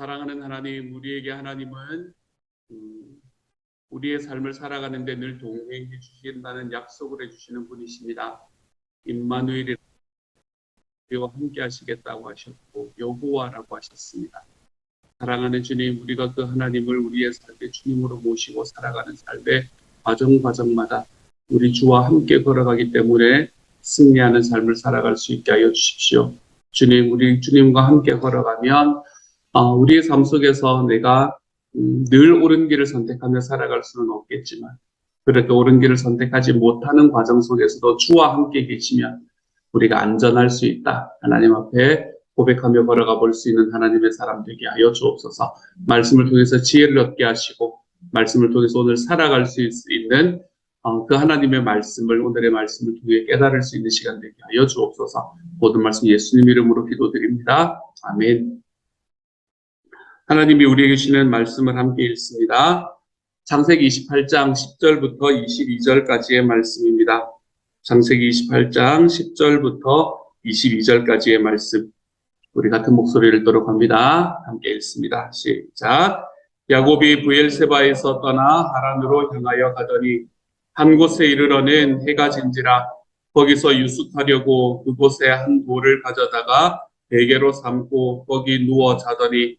사랑하는 하나님, 우리에게 하나님은 음, 우리의 삶을 살아가는데 늘 동행해 주신다는 약속을 해주시는 분이십니다. 임마누엘이 우리와 함께 하시겠다고 하셨고 여호와라고 하셨습니다. 사랑하는 주님, 우리가 그 하나님을 우리의 삶의 주님으로 모시고 살아가는 삶의 과정 과정마다 우리 주와 함께 걸어가기 때문에 승리하는 삶을 살아갈 수 있게 하여 주십시오. 주님, 우리 주님과 함께 걸어가면 어, 우리의 삶 속에서 내가 음, 늘 옳은 길을 선택하며 살아갈 수는 없겠지만 그렇게 옳은 길을 선택하지 못하는 과정 속에서도 주와 함께 계시면 우리가 안전할 수 있다. 하나님 앞에 고백하며 걸어가 볼 수 있는 하나님의 사람 되게 하여 주옵소서. 말씀을 통해서 지혜를 얻게 하시고 말씀을 통해서 오늘 살아갈 수 있- 있는 어, 그 하나님의 말씀을 오늘의 말씀을 통해 깨달을 수 있는 시간 되게 하여 주옵소서. 모든 말씀 예수님 이름으로 기도드립니다. 아멘. 하나님이 우리에게 주시는 말씀을 함께 읽습니다. 창세기 28장 10절부터 22절까지의 말씀입니다. 창세기 28장 10절부터 22절까지의 말씀. 우리 같은 목소리를 들어 갑니다. 함께 읽습니다. 시작. 야곱이 부엘세바에서 떠나 하란으로 향하여 가더니 한 곳에 이르러는 해가 진지라 거기서 유숙하려고 그곳에 한 돌을 가져다가 베개로 삼고 거기 누워 자더니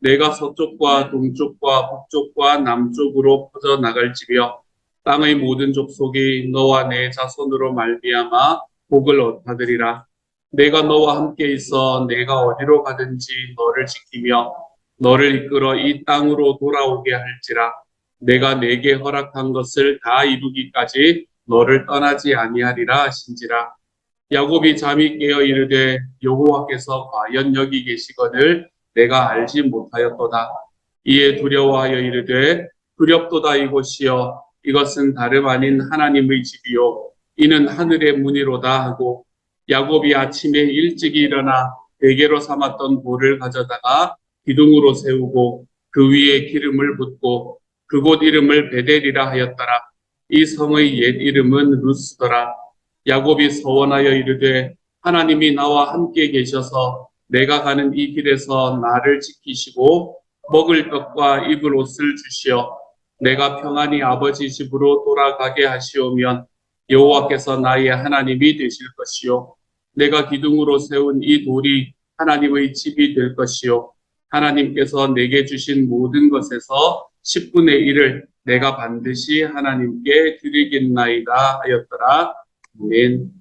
내가 서쪽과 동쪽과 북쪽과 남쪽으로 퍼져 나갈지며 땅의 모든 족속이 너와 내 자손으로 말미암아 복을 얻하리라. 내가 너와 함께 있어 내가 어디로 가든지 너를 지키며 너를 이끌어 이 땅으로 돌아오게 할지라. 내가 내게 허락한 것을 다 이루기까지 너를 떠나지 아니하리라 하신지라. 야곱이 잠이 깨어 이르되 여호와께서 과연 여기 계시거늘 내가 알지 못하였도다. 이에 두려워하여 이르되 두렵도다 이곳이여 이것은 다름 아닌 하나님의 집이요 이는 하늘의 문이로다 하고 야곱이 아침에 일찍이 일어나 베개로 삼았던 돌을 가져다가 기둥으로 세우고 그 위에 기름을 붓고 그곳 이름을 베델이라 하였더라. 이 성의 옛 이름은 루스더라. 야곱이 서원하여 이르되 하나님이 나와 함께 계셔서 내가 가는 이 길에서 나를 지키시고 먹을 것과 입을 옷을 주시어 내가 평안히 아버지 집으로 돌아가게 하시오면 여호와께서 나의 하나님이 되실 것이요 내가 기둥으로 세운 이 돌이 하나님의 집이 될 것이요 하나님께서 내게 주신 모든 것에서 10분의 1을 내가 반드시 하나님께 드리겠나이다 하였더라. 아멘.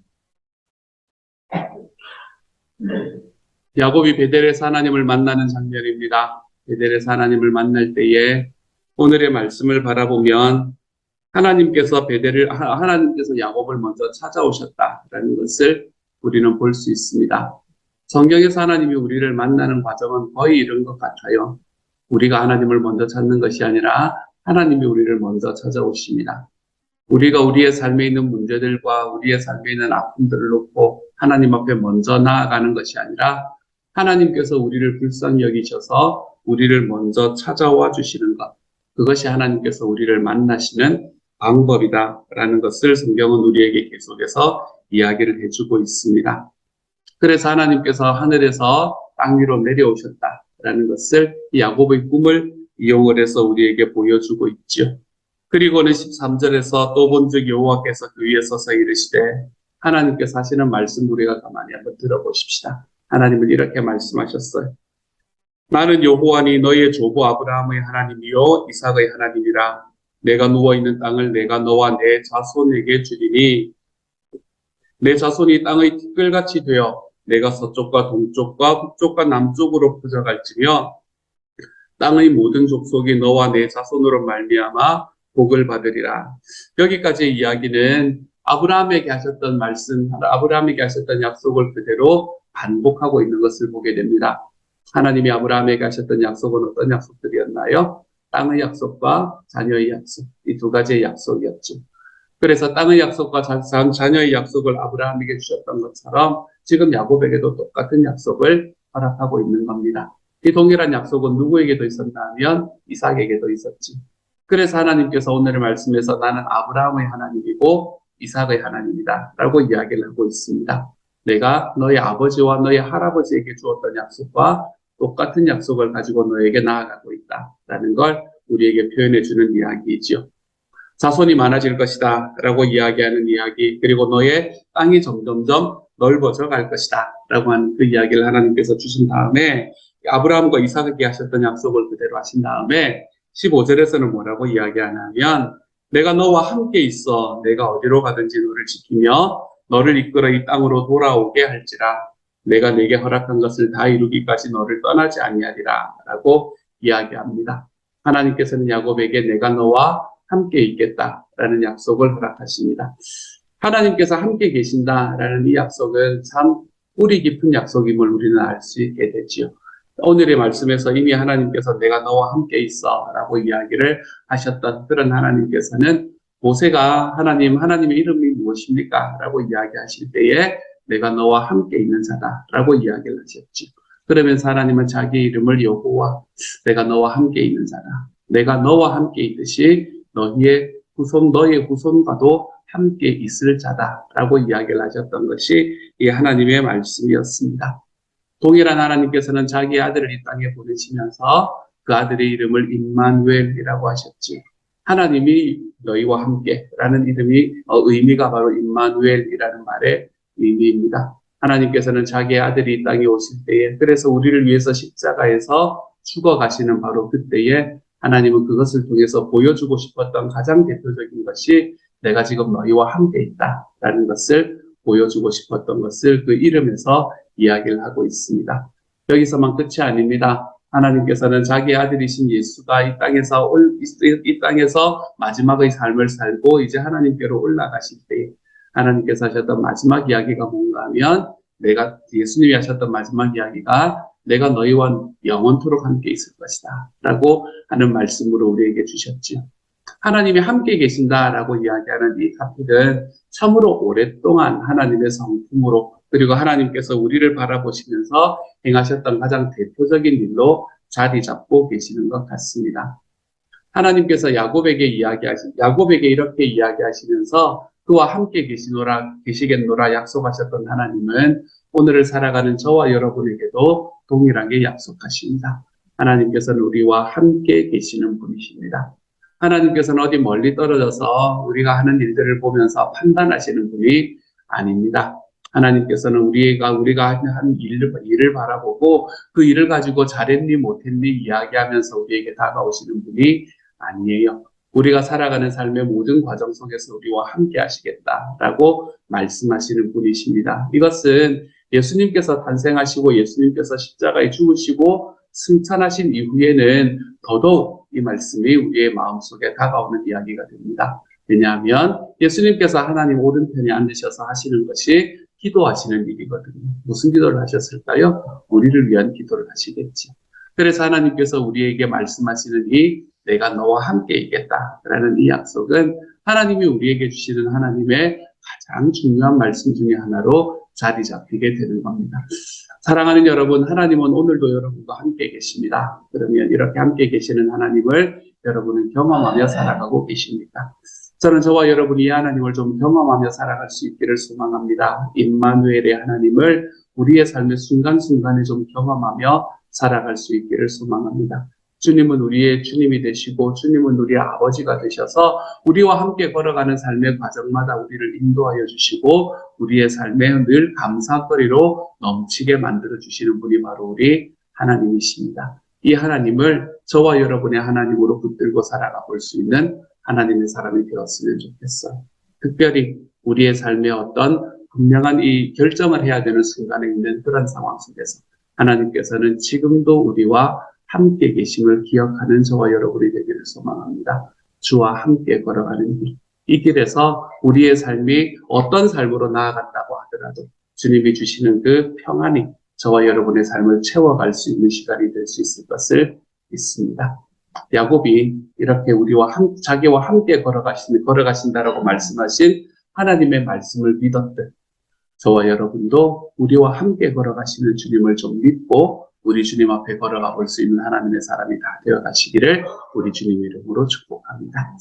야곱이 베델에서 하나님을 만나는 장면입니다. 베델에서 하나님을 만날 때에 오늘의 말씀을 바라보면 하나님께서 베델을 하- 하나님께서 야곱을 먼저 찾아오셨다라는 것을 우리는 볼 수 있습니다. 성경에서 하나님이 우리를 만나는 과정은 거의 이런 것 같아요. 우리가 하나님을 먼저 찾는 것이 아니라 하나님이 우리를 먼저 찾아오십니다. 우리가 우리의 삶에 있는 문제들과 우리의 삶에 있는 아픔들을 놓고 하나님 앞에 먼저 나아가는 것이 아니라 하나님께서 우리를 불쌍히 여기셔서 우리를 먼저 찾아와 주시는 것. 그것이 하나님께서 우리를 만나시는 방법이다라는 것을 성경은 우리에게 계속해서 이야기를 해주고 있습니다. 그래서 하나님께서 하늘에서 땅 위로 내려오셨다라는 것을 이 야곱의 꿈을 이용을 해서 우리에게 보여주고 있지요. 그리고는 13절에서 또 본즉 여호와께서 그 위에 서서 이르시되 하나님께서 하시는 말씀 우리가 가만히 한번 들어보십시다. 하나님은 이렇게 말씀하셨어요. 나는 여호와니 너의 조부 아브라함의 하나님이요 이삭의 하나님이라 내가 누워 있는 땅을 내가 너와 내 자손에게 주리니 내 자손이 땅의 티끌같이 되어 내가 서쪽과 동쪽과 북쪽과 남쪽으로 퍼져갈지며 땅의 모든 족속이 너와 내 자손으로 말미암아 복을 받으리라. 여기까지의 이야기는 아브라함에게 하셨던 말씀, 아브라함에게 하셨던 약속을 그대로 반복하고 있는 것을 보게 됩니다. 하나님이 아브라함에게 하셨던 약속은 어떤 약속들이었나요? 땅의 약속과 자녀의 약속, 이 두 가지의 약속이었죠. 그래서 땅의 약속과 자녀의 약속을 아브라함에게 주셨던 것처럼 지금 야곱에게도 똑같은 약속을 허락하고 있는 겁니다. 이 동일한 약속은 누구에게도 있었나 하면 이삭에게도 있었지. 그래서 하나님께서 오늘의 말씀에서 나는 아브라함의 하나님이고 이삭의 하나님이다 라고 이야기를 하고 있습니다. 내가 너의 아버지와 너의 할아버지에게 주었던 약속과 똑같은 약속을 가지고 너에게 나아가고 있다 라는 걸 우리에게 표현해 주는 이야기이지요. 자손이 많아질 것이다 라고 이야기하는 이야기 그리고 너의 땅이 점점점 넓어져 갈 것이다 라고 하는 그 이야기를 하나님께서 주신 다음에 아브라함과 이삭에게 하셨던 약속을 그대로 하신 다음에 15절에서는 뭐라고 이야기하냐면 내가 너와 함께 있어 내가 어디로 가든지 너를 지키며 너를 이끌어 이 땅으로 돌아오게 할지라 내가 내게 허락한 것을 다 이루기까지 너를 떠나지 아니하리라 라고 이야기합니다. 하나님께서는 야곱에게 내가 너와 함께 있겠다라는 약속을 허락하십니다. 하나님께서 함께 계신다라는 이 약속은 참 뿌리 깊은 약속임을 우리는 알 수 있게 되지요. 오늘의 말씀에서 이미 하나님께서 내가 너와 함께 있어 라고 이야기를 하셨던 그런 하나님께서는 모세가 하나님, 하나님의 이름이 무엇입니까? 라고 이야기하실 때에 내가 너와 함께 있는 자다 라고 이야기를 하셨지. 그러면서 하나님은 자기 이름을 여호와 내가 너와 함께 있는 자다. 내가 너와 함께 있듯이 너희의 후손, 너의 후손과도 함께 있을 자다 라고 이야기를 하셨던 것이 이 하나님의 말씀이었습니다. 동일한 하나님께서는 자기 아들을 이 땅에 보내시면서 그 아들의 이름을 임마누엘이라고 하셨지. 하나님이 너희와 함께라는 이름이 어, 의미가 바로 임마누엘이라는 말의 의미입니다. 하나님께서는 자기의 아들이 이 땅에 오실 때에 그래서 우리를 위해서 십자가에서 죽어가시는 바로 그때에 하나님은 그것을 통해서 보여주고 싶었던 가장 대표적인 것이 내가 지금 너희와 함께 있다라는 것을 보여주고 싶었던 것을 그 이름에서 이야기를 하고 있습니다. 여기서만 끝이 아닙니다. 하나님께서는 자기 아들이신 예수가 이 땅에서 올, 이, 이 땅에서 마지막의 삶을 살고 이제 하나님께로 올라가실 때 하나님께서 하셨던 마지막 이야기가 뭔가 하면 내가 예수님이 하셨던 마지막 이야기가 내가 너희와 영원토록 함께 있을 것이다 라고 하는 말씀으로 우리에게 주셨지요. 하나님이 함께 계신다라고 이야기하는 이 카필은 참으로 오랫동안 하나님의 성품으로 그리고 하나님께서 우리를 바라보시면서 행하셨던 가장 대표적인 일로 자리 잡고 계시는 것 같습니다. 하나님께서 야곱에게 이야기하신 야곱에게 이렇게 이야기하시면서 그와 함께 계시노라 계시겠노라 약속하셨던 하나님은 오늘을 살아가는 저와 여러분에게도 동일하게 약속하십니다. 하나님께서는 우리와 함께 계시는 분이십니다. 하나님께서는 어디 멀리 떨어져서 우리가 하는 일들을 보면서 판단하시는 분이 아닙니다. 하나님께서는 우리가 우리가 한 일을, 일을 바라보고 그 일을 가지고 잘했니 못했니 이야기하면서 우리에게 다가오시는 분이 아니에요. 우리가 살아가는 삶의 모든 과정 속에서 우리와 함께 하시겠다라고 말씀하시는 분이십니다. 이것은 예수님께서 탄생하시고 예수님께서 십자가에 죽으시고 승천하신 이후에는 더더욱 이 말씀이 우리의 마음속에 다가오는 이야기가 됩니다. 왜냐하면 예수님께서 하나님 오른편에 앉으셔서 하시는 것이 기도하시는 일이거든요. 무슨 기도를 하셨을까요? 우리를 위한 기도를 하시겠지. 그래서 하나님께서 우리에게 말씀하시는 이 내가 너와 함께 있겠다라는 이 약속은 하나님이 우리에게 주시는 하나님의 가장 중요한 말씀 중에 하나로 자리 잡히게 되는 겁니다. 사랑하는 여러분, 하나님은 오늘도 여러분과 함께 계십니다. 그러면 이렇게 함께 계시는 하나님을 여러분은 경험하며 살아가고 계십니까? 저는 저와 여러분이 이 하나님을 좀 경험하며 살아갈 수 있기를 소망합니다. 임마누엘의 하나님을 우리의 삶의 순간순간에 좀 경험하며 살아갈 수 있기를 소망합니다. 주님은 우리의 주님이 되시고 주님은 우리의 아버지가 되셔서 우리와 함께 걸어가는 삶의 과정마다 우리를 인도하여 주시고 우리의 삶에 늘 감사거리로 넘치게 만들어 주시는 분이 바로 우리 하나님이십니다. 이 하나님을 저와 여러분의 하나님으로 붙들고 살아가 볼 수 있는 하나님의 사람이 되었으면 좋겠어요. 특별히 우리의 삶에 어떤 분명한 이 결정을 해야 되는 순간에 있는 그런 상황 속에서 하나님께서는 지금도 우리와 함께 계심을 기억하는 저와 여러분이 되기를 소망합니다. 주와 함께 걸어가는 길. 이 길에서 우리의 삶이 어떤 삶으로 나아간다고 하더라도 주님이 주시는 그 평안이 저와 여러분의 삶을 채워갈 수 있는 시간이 될 수 있을 것을 믿습니다. 야곱이 이렇게 우리와 함, 자기와 함께 걸어가신, 걸어가신다라고 말씀하신 하나님의 말씀을 믿었듯 저와 여러분도 우리와 함께 걸어가시는 주님을 좀 믿고 우리 주님 앞에 걸어가 볼 수 있는 하나님의 사람이 다 되어 가시기를 우리 주님 이름으로 축복합니다.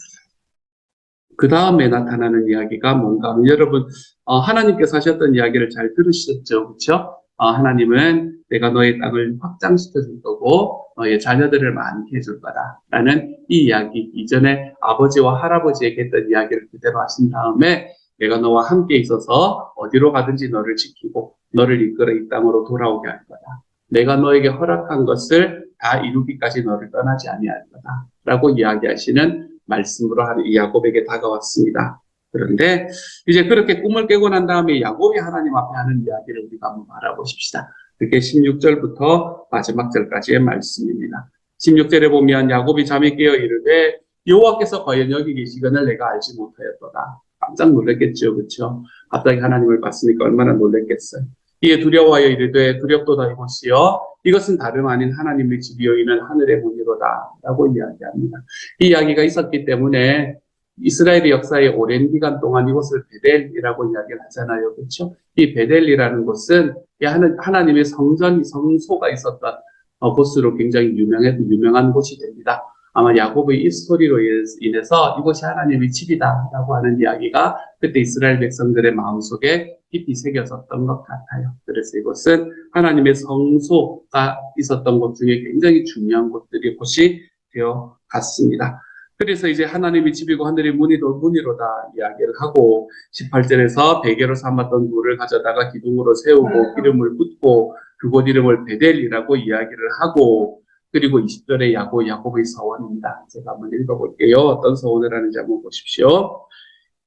그 다음에 나타나는 이야기가 뭔가 하면 여러분 어, 하나님께서 하셨던 이야기를 잘 들으셨죠, 그렇죠? 어, 하나님은 내가 너의 땅을 확장시켜 줄 거고 너의 자녀들을 많게 해줄 거다라는 이 이야기 이전에 아버지와 할아버지에게 했던 이야기를 그대로 하신 다음에 내가 너와 함께 있어서 어디로 가든지 너를 지키고 너를 이끌어 이 땅으로 돌아오게 할 거다. 내가 너에게 허락한 것을 다 이루기까지 너를 떠나지 아니할 거다 라고 이야기하시는 말씀으로 하는 이 야곱에게 다가왔습니다. 그런데 이제 그렇게 꿈을 깨고 난 다음에 야곱이 하나님 앞에 하는 이야기를 우리가 한번 알아보십시다. 그게 16절부터 마지막 절까지의 말씀입니다. 16절에 보면 야곱이 잠이 깨어 이르되 여호와께서 과연 여기 계시거늘 내가 알지 못하였도다. 깜짝 놀랐겠죠, 그렇죠? 갑자기 하나님을 봤으니까 얼마나 놀랐겠어요. 이에 두려워하여 이르되 두렵도다 이곳이여 이것은 다름 아닌 하나님의 집이여 이는 하늘의 문이로다 라고 이야기합니다. 이 이야기가 있었기 때문에 이스라엘의 역사의 오랜 기간 동안 이곳을 베델이라고 이야기를 하잖아요. 그렇죠? 이 베델이라는 곳은 이 하나- 하나님의 성전, 성소가 있었던 어, 곳으로 굉장히 유명해, 유명한 곳이 됩니다. 아마 야곱의 이 스토리로 인해서- 인해서 이곳이 하나님의 집이다라고 하는 이야기가 그때 이스라엘 백성들의 마음속에 깊이 새겨졌던 것 같아요. 그래서 이곳은 하나님의 성소가 있었던 곳 중에 굉장히 중요한 곳들이 곳이 되어 갔습니다. 그래서 이제 하나님의 집이고 하늘의 문이로, 문이로다 이야기를 하고 18절에서 베개로 삼았던 돌을 가져다가 기둥으로 세우고 기름을 붓고 그곳 이름을 베델이라고 이야기를 하고 그리고 20절에 야곱, 야곱의 서원입니다. 제가 한번 읽어볼게요. 어떤 서원을 하는지 한번 보십시오.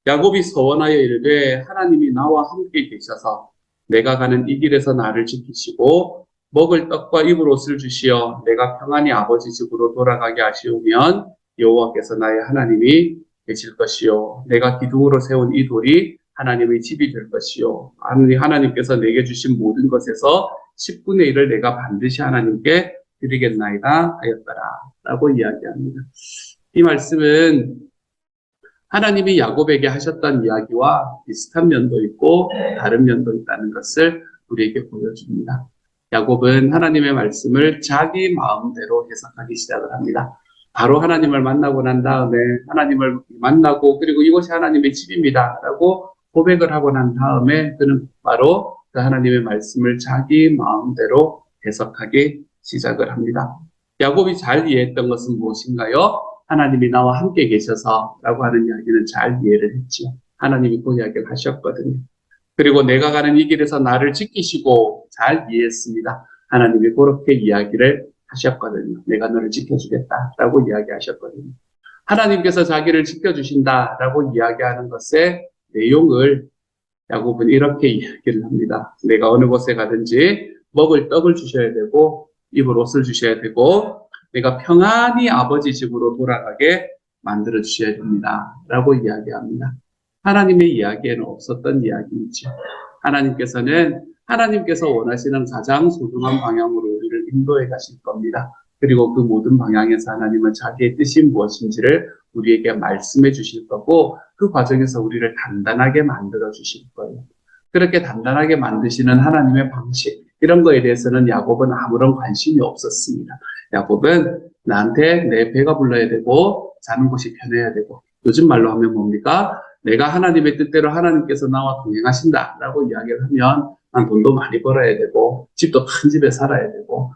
야곱이 서원하여 이르되 하나님이 나와 함께 계셔서 내가 가는 이 길에서 나를 지키시고 먹을 떡과 입을 옷을 주시어 내가 평안히 아버지 집으로 돌아가게 하시오면 여호와께서 나의 하나님이 되실 것이요 내가 기둥으로 세운 이 돌이 하나님의 집이 될 것이요 하나님 하나님께서 내게 주신 모든 것에서 10분의 1을 내가 반드시 하나님께 드리겠나이다 하였더라라고 이야기합니다. 이 말씀은 하나님이 야곱에게 하셨던 이야기와 비슷한 면도 있고 다른 면도 있다는 것을 우리에게 보여줍니다. 야곱은 하나님의 말씀을 자기 마음대로 해석하기 시작을 합니다. 바로 하나님을 만나고 난 다음에 하나님을 만나고 그리고 이곳이 하나님의 집입니다. 라고 고백을 하고 난 다음에 그는 바로 그 하나님의 말씀을 자기 마음대로 해석하기 시작을 합니다. 야곱이 잘 이해했던 것은 무엇인가요? 하나님이 나와 함께 계셔서 라고 하는 이야기는 잘 이해를 했지요. 하나님이 그 이야기를 하셨거든요. 그리고 내가 가는 이 길에서 나를 지키시고 잘 이해했습니다. 하나님이 그렇게 이야기를 하셨거든요. 내가 너를 지켜주겠다라고 이야기하셨거든요. 하나님께서 자기를 지켜주신다라고 이야기하는 것의 내용을 야곱은 이렇게 이야기를 합니다. 내가 어느 곳에 가든지 먹을 떡을 주셔야 되고 입을 옷을 주셔야 되고 내가 평안히 아버지 집으로 돌아가게 만들어 주셔야 됩니다. 라고 이야기합니다. 하나님의 이야기에는 없었던 이야기이죠. 하나님께서는 하나님께서 원하시는 가장 소중한 방향으로 인도해 가실 겁니다. 그리고 그 모든 방향에서 하나님은 자기의 뜻이 무엇인지를 우리에게 말씀해 주실 거고 그 과정에서 우리를 단단하게 만들어 주실 거예요. 그렇게 단단하게 만드시는 하나님의 방식 이런 거에 대해서는 야곱은 아무런 관심이 없었습니다. 야곱은 나한테 내 배가 불러야 되고 자는 곳이 편해야 되고 요즘 말로 하면 뭡니까? 내가 하나님의 뜻대로 하나님께서 나와 동행하신다라고 이야기를 하면 난 돈도 많이 벌어야 되고 집도 큰 집에 살아야 되고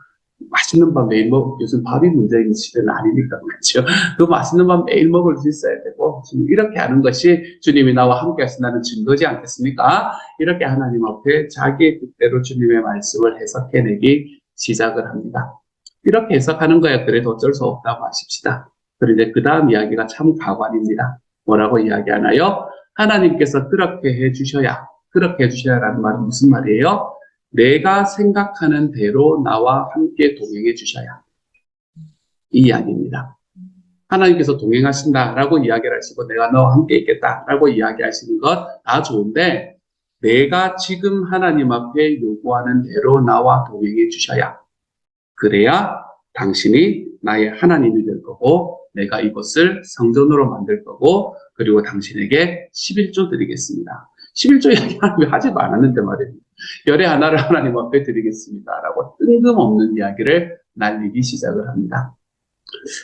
맛있는 밥 매일 먹 요즘 밥이 문제인 시대는 아니니까 그렇죠. 그 맛있는 밥 매일 먹을 수 있어야 되고 지금 이렇게 하는 것이 주님이 나와 함께 하신다는 증거지 않겠습니까? 이렇게 하나님 앞에 자기의 뜻대로 주님의 말씀을 해석해내기 시작을 합니다. 이렇게 해석하는 거야 그래도 어쩔 수 없다고 하십시다. 그런데 그 다음 이야기가 참 가관입니다. 뭐라고 이야기하나요? 하나님께서 그렇게 해주셔야, 그렇게 해주셔야라는 말은 무슨 말이에요? 내가 생각하는 대로 나와 함께 동행해 주셔야. 이 이야기입니다. 하나님께서 동행하신다라고 이야기를 하시고 내가 너와 함께 있겠다라고 이야기하시는 것 다 좋은데 내가 지금 하나님 앞에 요구하는 대로 나와 동행해 주셔야 그래야 당신이 나의 하나님이 될 거고 내가 이곳을 성전으로 만들 거고 그리고 당신에게 11조 드리겠습니다. 11조 이야기 하나님이 하지도 않았는데 말입니다. 열의 하나를 하나님 앞에 드리겠습니다라고 뜬금없는 이야기를 날리기 시작을 합니다.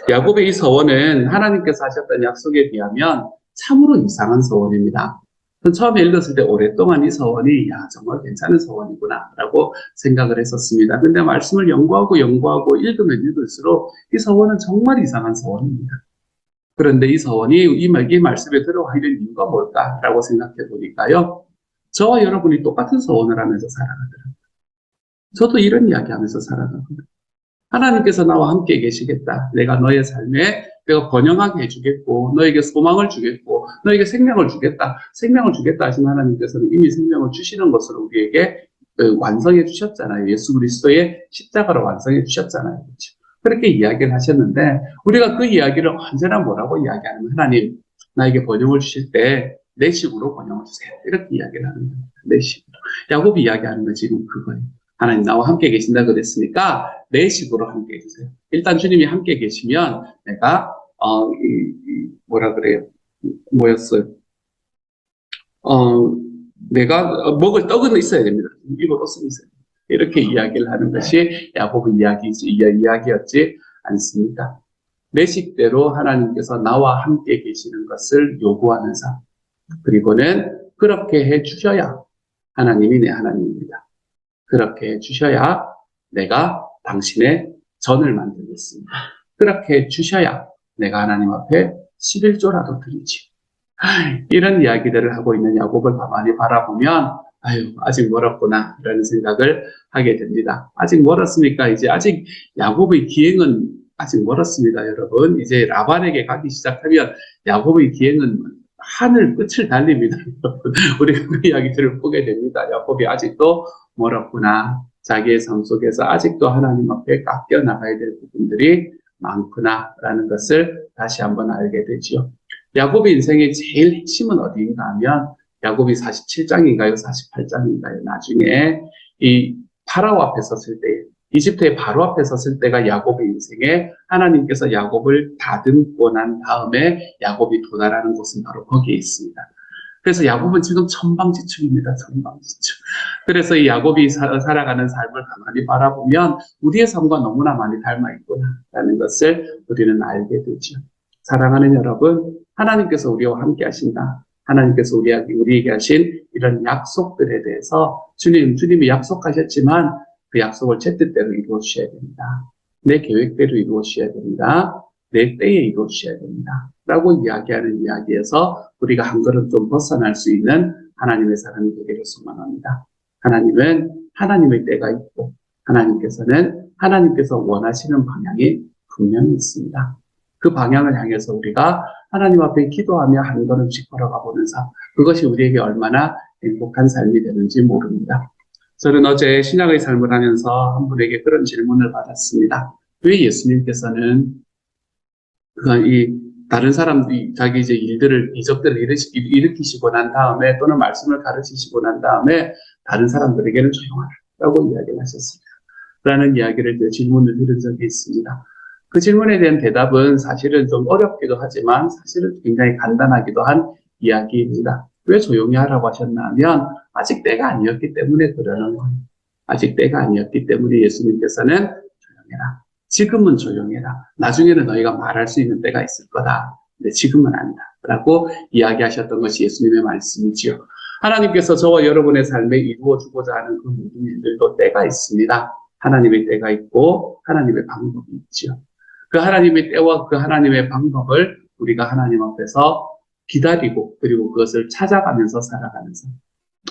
야곱의 이 서원은 하나님께서 하셨던 약속에 비하면 참으로 이상한 서원입니다. 전 처음에 읽었을 때 오랫동안 이 서원이 야 정말 괜찮은 서원이구나 라고 생각을 했었습니다. 근데 말씀을 연구하고 연구하고 읽으면 읽을수록 이 서원은 정말 이상한 서원입니다. 그런데 이 서원이 이, 말- 이 말씀에 들어와 있는 이유가 뭘까라고 생각해 보니까요. 저와 여러분이 똑같은 서원을 하면서 살아가더라고요. 저도 이런 이야기 하면서 살아가거든요. 하나님께서 나와 함께 계시겠다. 내가 너의 삶에 내가 번영하게 해주겠고, 너에게 소망을 주겠고, 너에게 생명을 주겠다. 생명을 주겠다 하신 하나님께서는 이미 생명을 주시는 것으로 우리에게 어, 완성해 주셨잖아요. 예수 그리스도의 십자가로 완성해 주셨잖아요. 그렇죠? 그렇게 이야기를 하셨는데, 우리가 그 이야기를 언제나 뭐라고 이야기하냐면, 하나님, 나에게 번영을 주실 때, 내 식으로 번영을 주세요. 이렇게 이야기를 하는 거예요. 내 식으로. 야곱이 이야기하는 건 지금 그거예요. 하나님 나와 함께 계신다 그랬으니까 내 식으로 함께 해주세요. 일단 주님이 함께 계시면 내가 어, 이, 이 뭐라 그래요? 뭐였어요? 어, 내가 먹을 떡은 있어야 됩니다. 입을 옷은 있어야 됩니다. 이렇게 이야기를 하는 것이 야곱의 이야기지, 이야- 이야기였지 않습니까? 내 식대로 하나님께서 나와 함께 계시는 것을 요구하는 삶. 그리고는 그렇게 해 주셔야 하나님이 내 하나님입니다. 그렇게 해 주셔야 내가 당신의 전을 만들겠습니다. 그렇게 해 주셔야 내가 하나님 앞에 11조라도 드리지. 이런 이야기들을 하고 있는 야곱을 가만히 바라보면 아유 아직 멀었구나 라는 생각을 하게 됩니다. 아직 멀었으니까 이제 아직 야곱의 기행은 아직 멀었습니다, 여러분. 이제 라반에게 가기 시작하면 야곱의 기행은 하늘 끝을 달립니다, 여러분. 우리가 그 이야기들을 보게 됩니다. 야곱이 아직도 멀었구나. 자기의 삶 속에서 아직도 하나님 앞에 깎여 나가야 될 부분들이 많구나라는 것을 다시 한번 알게 되지요. 야곱의 인생의 제일 핵심은 어디인가 하면 야곱이 47장인가요? 48장인가요? 나중에 이 파라오 앞에 섰을 때 이집트의 바로 앞에 섰을 때가 야곱의 인생에 하나님께서 야곱을 다듬고 난 다음에 야곱이 도달하는 곳은 바로 거기에 있습니다. 그래서 야곱은 지금 천방지축입니다. 천방지축. 그래서 이 야곱이 사- 살아가는 삶을 가만히 바라보면 우리의 삶과 너무나 많이 닮아 있구나라는 것을 우리는 알게 되죠. 사랑하는 여러분, 하나님께서 우리와 함께 하신다. 하나님께서 우리에게, 우리에게 하신 이런 약속들에 대해서 주님, 주님이 약속하셨지만 그 약속을 제 뜻대로 이루어 주셔야 됩니다. 내 계획대로 이루어 주셔야 됩니다. 내 때에 이루어 주셔야 됩니다. 라고 이야기하는 이야기에서 우리가 한 걸음 좀 벗어날 수 있는 하나님의 사람이 되기를 소망합니다. 하나님은 하나님의 때가 있고 하나님께서는 하나님께서 원하시는 방향이 분명히 있습니다. 그 방향을 향해서 우리가 하나님 앞에 기도하며 한 걸음씩 걸어가 보는 삶, 그것이 우리에게 얼마나 행복한 삶이 되는지 모릅니다. 저는 어제 신약의 삶을 하면서 한 분에게 그런 질문을 받았습니다. 왜 예수님께서는 그이 다른 사람들이 자기 이제 일들을 이적들을 일으키- 일으키시고 난 다음에 또는 말씀을 가르치시고 난 다음에 다른 사람들에게는 조용하라고 이야기를 하셨습니다. 라는 이야기를 그 질문을 들은 적이 있습니다. 그 질문에 대한 대답은 사실은 좀 어렵기도 하지만 사실은 굉장히 간단하기도 한 이야기입니다. 왜 조용히 하라고 하셨나 하면 아직 때가 아니었기 때문에 그러는 거예요. 아직 때가 아니었기 때문에 예수님께서는 조용해라. 지금은 조용해라. 나중에는 너희가 말할 수 있는 때가 있을 거다. 근데 지금은 아니다. 라고 이야기하셨던 것이 예수님의 말씀이지요. 하나님께서 저와 여러분의 삶에 이루어 주고자 하는 그 모든 일들도 때가 있습니다. 하나님의 때가 있고 하나님의 방법이 있지요. 그 하나님의 때와 그 하나님의 방법을 우리가 하나님 앞에서 기다리고 그리고 그것을 찾아가면서 살아가는 삶.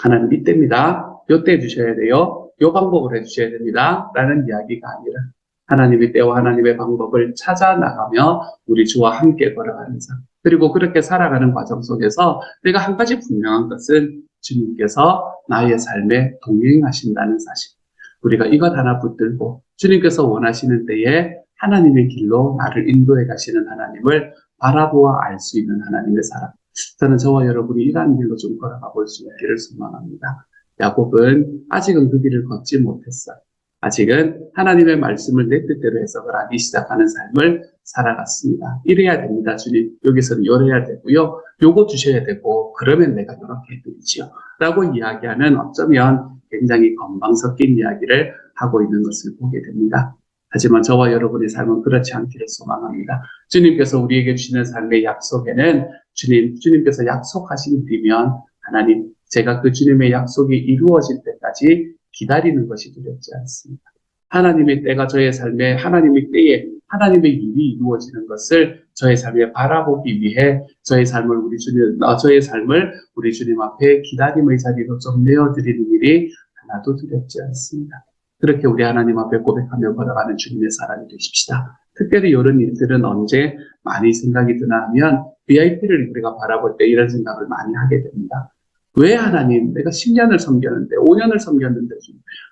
하나님 이 때입니다. 요때 해주셔야 돼요. 요 방법을 해주셔야 됩니다. 라는 이야기가 아니라 하나님의 때와 하나님의 방법을 찾아 나가며 우리 주와 함께 걸어가는 삶. 그리고 그렇게 살아가는 과정 속에서 내가 한 가지 분명한 것은 주님께서 나의 삶에 동행하신다는 사실. 우리가 이것 하나 붙들고 주님께서 원하시는 때에 하나님의 길로 나를 인도해 가시는 하나님을 바라보아 알 수 있는 하나님의 사람. 저는 저와 여러분이 이러한 길로 좀 걸어가 볼 수 있기를 소망합니다. 야곱은 아직은 그 길을 걷지 못했어요. 아직은 하나님의 말씀을 내 뜻대로 해석을 하기 시작하는 삶을 살아갔습니다. 이래야 됩니다, 주님. 여기서는 요래야 되고요. 요거 주셔야 되고, 그러면 내가 이렇게 해드리지요. 라고 이야기하는 어쩌면 굉장히 건방 섞인 이야기를 하고 있는 것을 보게 됩니다. 하지만 저와 여러분의 삶은 그렇지 않기를 소망합니다. 주님께서 우리에게 주시는 삶의 약속에는 주님, 주님께서 약속하신 뒤면 하나님, 제가 그 주님의 약속이 이루어질 때까지 기다리는 것이 두렵지 않습니다. 하나님의 때가 저의 삶에 하나님의 때에 하나님의 일이 이루어지는 것을 저의 삶에 바라보기 위해 저의 삶을 우리 주님, 어, 저의 삶을 우리 주님 앞에 기다림의 자리로 좀 내어드리는 일이 하나도 두렵지 않습니다. 그렇게 우리 하나님 앞에 고백하며 걸어가는 주님의 사람이 되십시다. 특별히 이런 일들은 언제 많이 생각이 드나 하면 VIP를 우리가 바라볼 때 이런 생각을 많이 하게 됩니다. 왜 하나님, 내가 10년을 섬겼는데, 5년을 섬겼는데,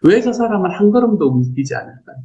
왜 저 사람은 한 걸음도 움직이지 않을까요?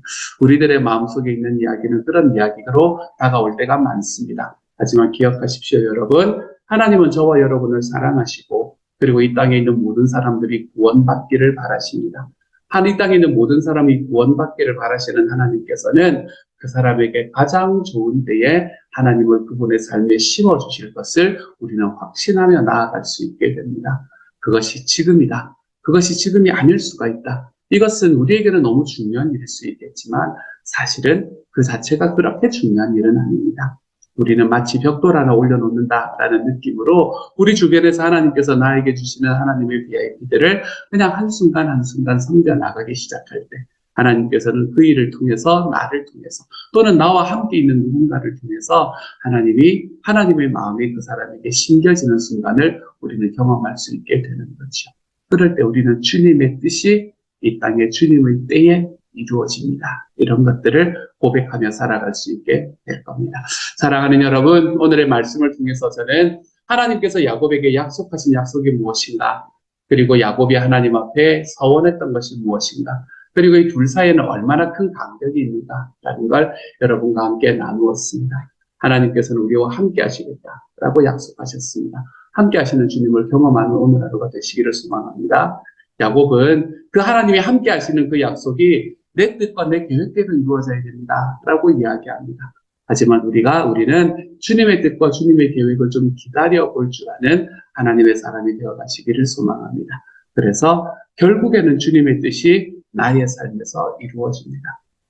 우리들의 마음속에 있는 이야기는 그런 이야기로 다가올 때가 많습니다. 하지만 기억하십시오, 여러분. 하나님은 저와 여러분을 사랑하시고, 그리고 이 땅에 있는 모든 사람들이 구원받기를 바라십니다. 한이 땅에 있는 모든 사람이 구원받기를 바라시는 하나님께서는 그 사람에게 가장 좋은 때에 하나님을 그분의 삶에 심어 주실 것을 우리는 확신하며 나아갈 수 있게 됩니다. 그것이 지금이다. 그것이 지금이 아닐 수가 있다. 이것은 우리에게는 너무 중요한 일일 수 있겠지만 사실은 그 자체가 그렇게 중요한 일은 아닙니다. 우리는 마치 벽돌 하나 올려놓는다라는 느낌으로 우리 주변에서 하나님께서 나에게 주시는 하나님의 VIP들을 그냥 한순간 한순간 섬겨 나가기 시작할 때 하나님께서는 그 일을 통해서 나를 통해서 또는 나와 함께 있는 누군가를 통해서 하나님이 하나님의 마음이 그 사람에게 심겨지는 순간을 우리는 경험할 수 있게 되는 거죠. 그럴 때 우리는 주님의 뜻이 이 땅에 주님의 때에 이루어집니다. 이런 것들을 고백하며 살아갈 수 있게 될 겁니다. 사랑하는 여러분, 오늘의 말씀을 통해서 저는 하나님께서 야곱에게 약속하신 약속이 무엇인가, 그리고 야곱이 하나님 앞에 서원했던 것이 무엇인가, 그리고 이 둘 사이에는 얼마나 큰 간격이 있는가라는 걸 여러분과 함께 나누었습니다. 하나님께서는 우리와 함께 하시겠다라고 약속하셨습니다. 함께 하시는 주님을 경험하는 오늘 하루가 되시기를 소망합니다. 야곱은 그 하나님이 함께 하시는 그 약속이 내 뜻과 내 계획대로 이루어져야 된다 라고 이야기합니다. 하지만 우리가 우리는 주님의 뜻과 주님의 계획을 좀 기다려 볼 줄 아는 하나님의 사람이 되어 가시기를 소망합니다. 그래서 결국에는 주님의 뜻이 나의 삶에서 이루어집니다.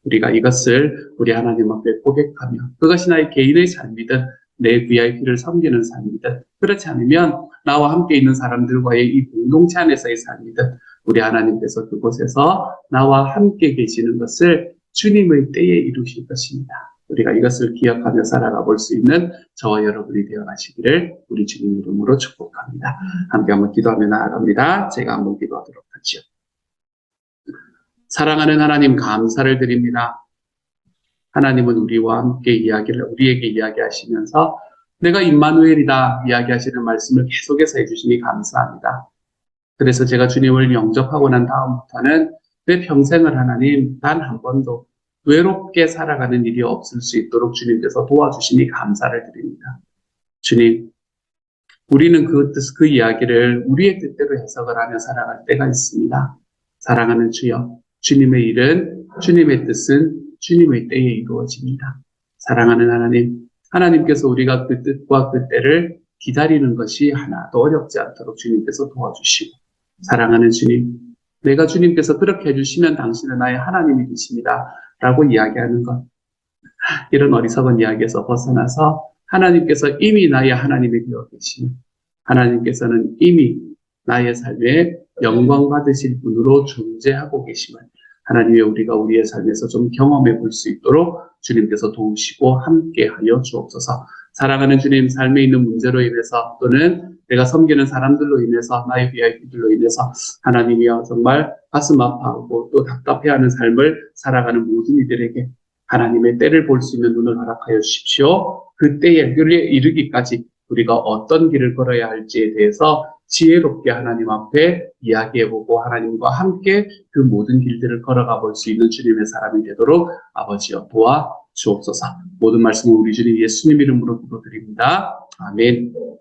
우리가 이것을 우리 하나님 앞에 고백하며 그것이 나의 개인의 삶이든 내 VIP를 섬기는 삶이든 그렇지 않으면 나와 함께 있는 사람들과의 이 공동체 안에서의 삶이든 우리 하나님께서 그곳에서 나와 함께 계시는 것을 주님의 때에 이루실 것입니다. 우리가 이것을 기억하며 살아가 볼 수 있는 저와 여러분이 되어 가시기를 우리 주님 이름으로 축복합니다. 함께 한번 기도하며 나아갑니다. 제가 한번 기도하도록 하지요. 사랑하는 하나님 감사를 드립니다. 하나님은 우리와 함께 이야기를 우리에게 이야기하시면서 내가 임마누엘이다 이야기하시는 말씀을 계속해서 해주시니 감사합니다. 그래서 제가 주님을 영접하고 난 다음부터는 내 평생을 하나님 단 한 번도 외롭게 살아가는 일이 없을 수 있도록 주님께서 도와주시니 감사를 드립니다. 주님, 우리는 그 뜻, 그 이야기를 우리의 뜻대로 해석을 하며 살아갈 때가 있습니다. 사랑하는 주여, 주님의 일은, 주님의 뜻은 주님의 때에 이루어집니다. 사랑하는 하나님, 하나님께서 우리가 그 뜻과 그 때를 기다리는 것이 하나도 어렵지 않도록 주님께서 도와주시고, 사랑하는 주님, 내가 주님께서 그렇게 해주시면 당신은 나의 하나님이 되십니다. 라고 이야기하는 것. 이런 어리석은 이야기에서 벗어나서 하나님께서 이미 나의 하나님이 되어 계시며, 하나님께서는 이미 나의 삶에 영광 받으실 분으로 존재하고 계심을 하나님의 우리가 우리의 삶에서 좀 경험해 볼 수 있도록 주님께서 도우시고 함께 하여 주옵소서. 사랑하는 주님, 삶에 있는 문제로 인해서 또는 내가 섬기는 사람들로 인해서 나의 VIP들로 인해서 하나님이여 정말 가슴 아파하고 또 답답해하는 삶을 살아가는 모든 이들에게 하나님의 때를 볼 수 있는 눈을 허락하여 주십시오. 그 때에 이르기까지 우리가 어떤 길을 걸어야 할지에 대해서 지혜롭게 하나님 앞에 이야기해보고 하나님과 함께 그 모든 길들을 걸어가 볼 수 있는 주님의 사람이 되도록 아버지여 도와 주옵소서. 모든 말씀을 우리 주님 예수님 이름으로 기도드립니다. 아멘.